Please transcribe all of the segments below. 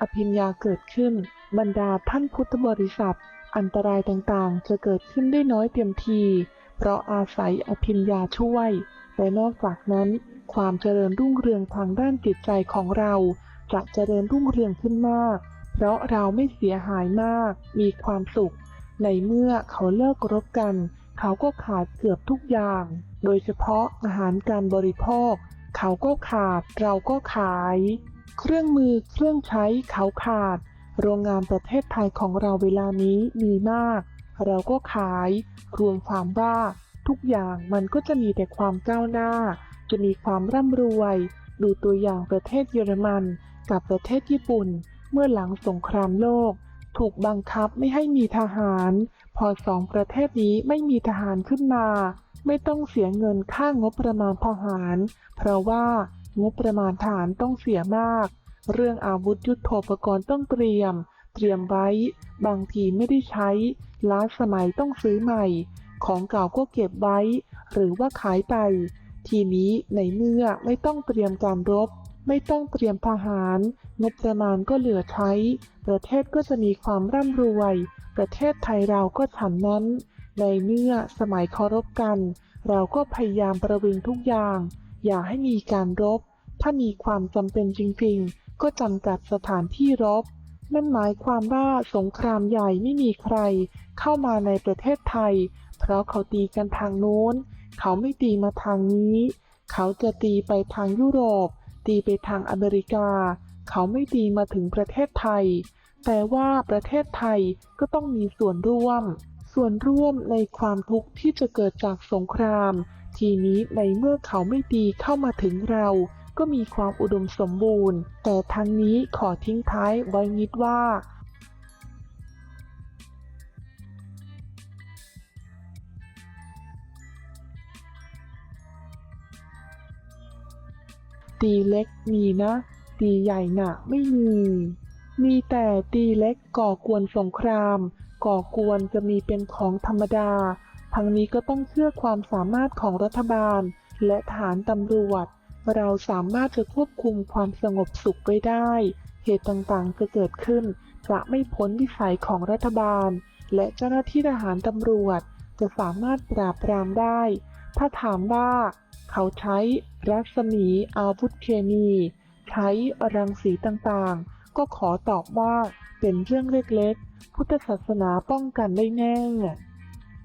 อภิญญาเกิดขึ้น บรรดาท่านพุทธบริษัท อันตรายต่างๆ จะเกิดขึ้นได้น้อยเต็มที เพราะอาศัยอภิญญาช่วยแต่นอกจากนั้น ความเจริญรุ่งเรืองทางด้านจิตใจของเราจะเจริญรุ่งเรืองขึ้นมาก เพราะเราไม่เสียหายมาก มีความสุข ในเมื่อเขาเลิกรบกัน เขาก็ขาดเกือบทุกอย่าง โดยเฉพาะอาหารการบริโภค เขาก็ขาด เราก็ขาย เครื่องมือเครื่องใช้เขาขาด โรงงานประเทศไทยของเราเวลานี้มีมาก เราก็ขาย รวมความว่า ทุกอย่างมันก็จะมีแต่ความก้าวหน้า จะมีความร่ำรวย ดูตัวอย่างประเทศเยอรมัน กับประเทศญี่ปุ่น เมื่อหลังสงครามโลก ถูกบังคับไม่ให้มีทหาร พอสองประเทศนี้ไม่มีทหารขึ้นมา ไม่ต้องเสียเงินค่างบประมาณทหาร เพราะว่า งบประมาณทหารต้องเสียมาก เรื่องอาวุธยุโทโธปกรณ์ต้องเตรียม เตรียมไว้ บางทีไม่ได้ใช้ ล้าสมัยต้องซื้อใหม่ ของเก่าก็เก็บไว้ หรือว่าขายไป ทีนี้ในเมื่อไม่ต้องเตรียมการรบ ไม่ต้องเตรียมทหาร งบประมาณก็เหลือใช้ ประเทศก็จะมีความร่ำรวย ประเทศไทยเราก็ฉันนั้น ในเมื่อสมัยเคารพกัน เราก็พยายามประวิงทุกอย่าง อย่าให้มีการรบ ถ้ามีความจำเป็นจริงๆ ก็จำกัดสถานที่รบ นั่นหมายความว่าสงครามใหญ่ไม่มีใคร เข้ามาในประเทศไทย เพราะเขาตีกันทางโน้น เขาไม่ตีมาทางนี้ เขาจะตีไปทางยุโรป ตีไปทางอเมริกา เขาไม่ตีมาถึงประเทศไทย แต่ว่าประเทศไทยก็ต้องมีส่วนร่วม ส่วนร่วมในความทุกข์ที่จะเกิดจากสงคราม ทีนี้ในเมื่อเขาไม่ดีเข้ามาถึงเรา ก็มีความอุดมสมบูรณ์ แต่ทั้งนี้ขอทิ้งท้ายไว้นิดว่าตีเล็กมีนะ ตีใหญ่น่ะไม่มี มีแต่ตีเล็กก่อกวนสงคราม ก่อกวนจะมีเป็นของธรรมดา ทั้งนี้ก็ต้องเชื่อความสามารถของรัฐบาล และฐานตำรวจ เราสามารถจะควบคุมความสงบสุขไว้ได้ เหตุต่างๆจะเกิดขึ้น จะไม่พ้นวิสัยของรัฐบาล และเจ้าหน้าที่ทหารตำรวจ จะสามารถปราบปรามได้ ถ้าถามว่าเขาใช้รัศมีอาวุธเคมี ใช้รังสีต่างๆ ก็ขอตอบว่าเป็นเรื่องเล็กๆ พุทธศาสนาป้องกันได้แน่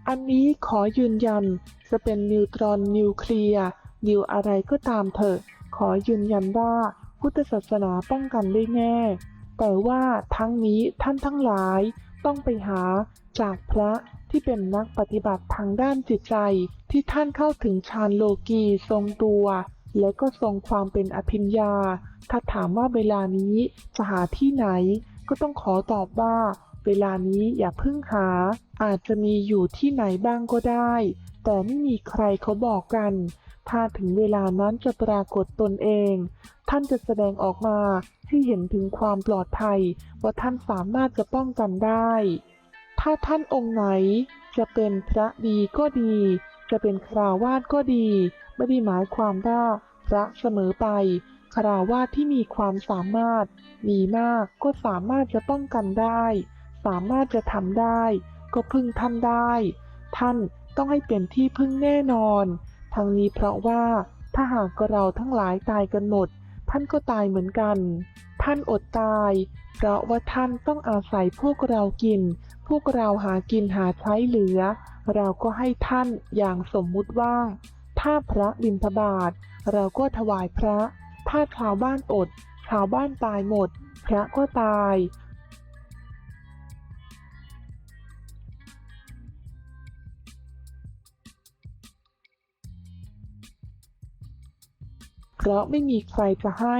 อันนี้ขอยืนยัน จะเป็นนิวตรอนนิวเคลียร์นิวอะไรก็ตามเถอะ ขอยืนยันว่าพุทธศาสนาป้องกันได้แน่ แต่ว่าทั้งนี้ท่านทั้งหลายต้องไปหาจากพระที่เป็นนักปฏิบัติทางด้านจิตใจ ที่ท่านเข้าถึงฌานโลกีทรงตัว และก็ทรงความเป็นอภิญญา ถ้าถามว่าเวลานี้จะหาที่ไหน ก็ต้องขอตอบว่า เวลานี้อย่าเพิ่งหา อาจจะมีอยู่ที่ไหนบ้างก็ได้ แต่ไม่มีใครเขาบอกกัน ถ้าถึงเวลานั้นจะปรากฏตนเอง ท่านจะแสดงออกมาให้เห็นถึงความปลอดภัย ว่าท่านสามารถจะป้องกันได้ ถ้าท่านองค์ไหนจะเป็นพระดีก็ดี จะเป็นคราวาสก็ดี ไม่ได้หมายความว่าพระเสมอไปคราวาสที่มีความสามารถ มีมากก็สามารถจะป้องกันได้ สามารถจะทำได้ ก็พึ่งท่านได้ ท่านต้องให้เป็นที่พึ่งแน่นอน ทั้งนี้เพราะว่าถ้าหากเราทั้งหลายตายกันหมด ท่านก็ตายเหมือนกัน ท่านอดตาย เพราะว่าท่านต้องอาศัยพวกเรากิน พวกเราหากินหาใช้เหลือ เราก็ให้ท่านอย่างสมมุติว่า ถ้าพระบิณฑบาตเราก็ถวายพระ ถ้าชาวบ้านอด ชาวบ้านตายหมด พระก็ตาย ราะไม่มีใครจะให้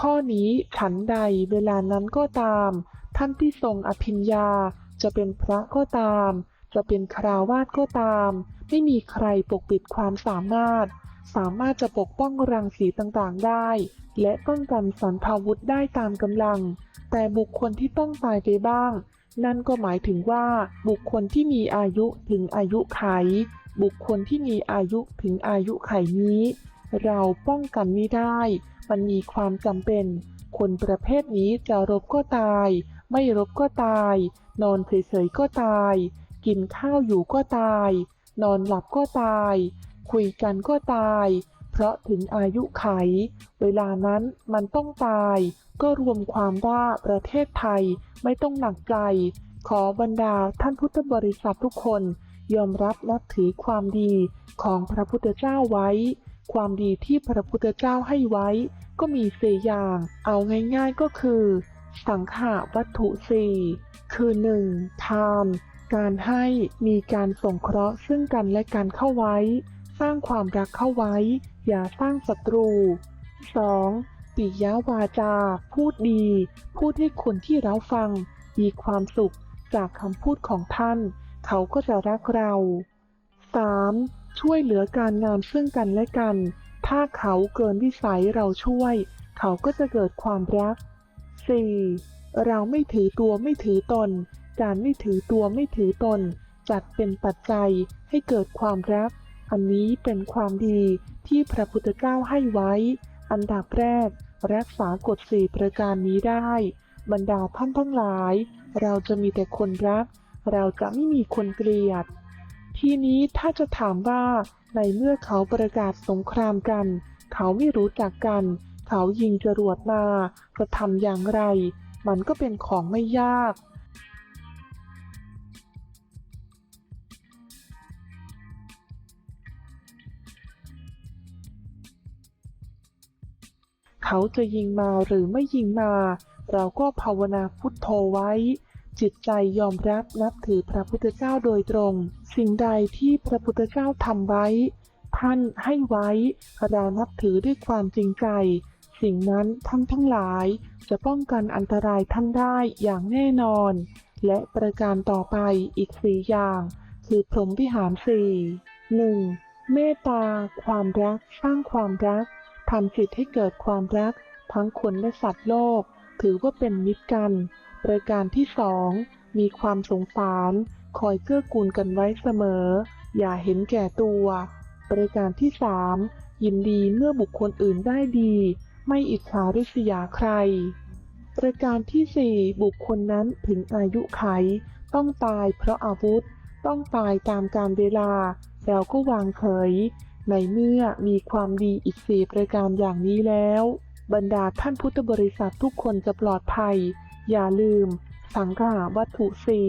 ข้อนี้ฉันใดเวลานั้นก็ตาม ท่านที่ทรงอภิญญาจะเป็นพระก็ตาม จะเป็นคราวาสก็ตาม ไม่มีใครปกปิดความสามารถ สามารถจะปกป้องรังสีต่างๆได้ และป้องกันสันพาวุธได้ตามกำลัง แต่บุคคลที่ต้องตายไปบ้าง นั่นก็หมายถึงว่าบุคคลที่มีอายุถึงอายุไข บุคคลที่มีอายุถึงอายุไขนี้ เราป้องกันไม่ได้ มันมีความจำเป็น คนประเภทนี้จะรบก็ตาย ไม่รบก็ตาย นอนเฉยๆก็ตาย กินข้าวอยู่ก็ตาย นอนหลับก็ตาย คุยกันก็ตาย เพราะถึงอายุไข เวลานั้นมันต้องตาย ก็รวมความว่าประเทศไทยไม่ต้องหนักใจ ขอบรรดาท่านพุทธบริษัททุกคน ยอมรับนับถือความดีของพระพุทธเจ้าไว้ ความดีที่พระพุทธเจ้าให้ไว้ก็มีสี่อย่าง เอาง่ายๆก็คือ สังขาวัตถุสี่คือหนึ่งทานการให้มีการสงเคราะห์ซึ่งกันและกันเข้าไว้ สร้างความรักเข้าไว้ อย่าสร้างศัตรู 2. ปิยวาจา พูดดี พูดให้คนที่เราฟัง มีความสุขจากคำพูดของท่าน เขาก็จะรักเรา 3. ช่วยเหลือการงานซึ่งกันและกัน ถ้าเขาเกินวิสัยเราช่วย เขาก็จะเกิดความรัก 4. เราไม่ถือตัวไม่ถือตน การไม่ถือตัวไม่ถือตน จัดเป็นปัจจัยให้เกิดความรัก อันนี้เป็นความดีที่พระพุทธเจ้าให้ไว้ อันดับแรก รักษากฎสี่ประการนี้ได้ บรรดาท่านทั้งหลาย เราจะมีแต่คนรัก เราจะไม่มีคนเกลียด ทีนี้ถ้าจะถามว่า ในเมื่อเขาประกาศสงครามกัน เขาไม่รู้จักกัน เขายิงจรวดมาจะทำอย่างไร มันก็เป็นของไม่ยากเขาจะยิงมาหรือไม่ยิงมา เราก็ภาวนาพุทโธไว้ จิตใจยอมรับนับถือพระพุทธเจ้าโดยตรง สิ่งใดที่พระพุทธเจ้าทำไว้ ท่านให้ไว้ เรานับถือด้วยความจริงใจ สิ่งนั้นท่านทั้งหลาย จะป้องกันอันตรายท่านได้อย่างแน่นอน และประการต่อไปอีกสี่อย่าง คือพรหมวิหารสี่หนึ่งเมตตา ความรัก สร้างความรักทำจิตให้เกิดความรัก ทั้งคนและสัตว์โลก ถือว่าเป็นมิตรกัน ประการที่สองมีความสงสาร คอยเกื้อกูลกันไว้เสมอ อย่าเห็นแก่ตัว ประการที่สามยินดีเมื่อบุคคลอื่นได้ดี ไม่อิจฉาริษยาใคร ประการที่สี่บุคคลนั้นถึงอายุไข ต้องตายเพราะอาวุธ ต้องตายตามกาลเวลาเราก็วางเฉยในเมื่อมีความดีอีกสี่ประการอย่างนี้แล้ว บรรดาท่านพุทธบริษัททุกคนจะปลอดภัย อย่าลืม สังขาวัตถุสี่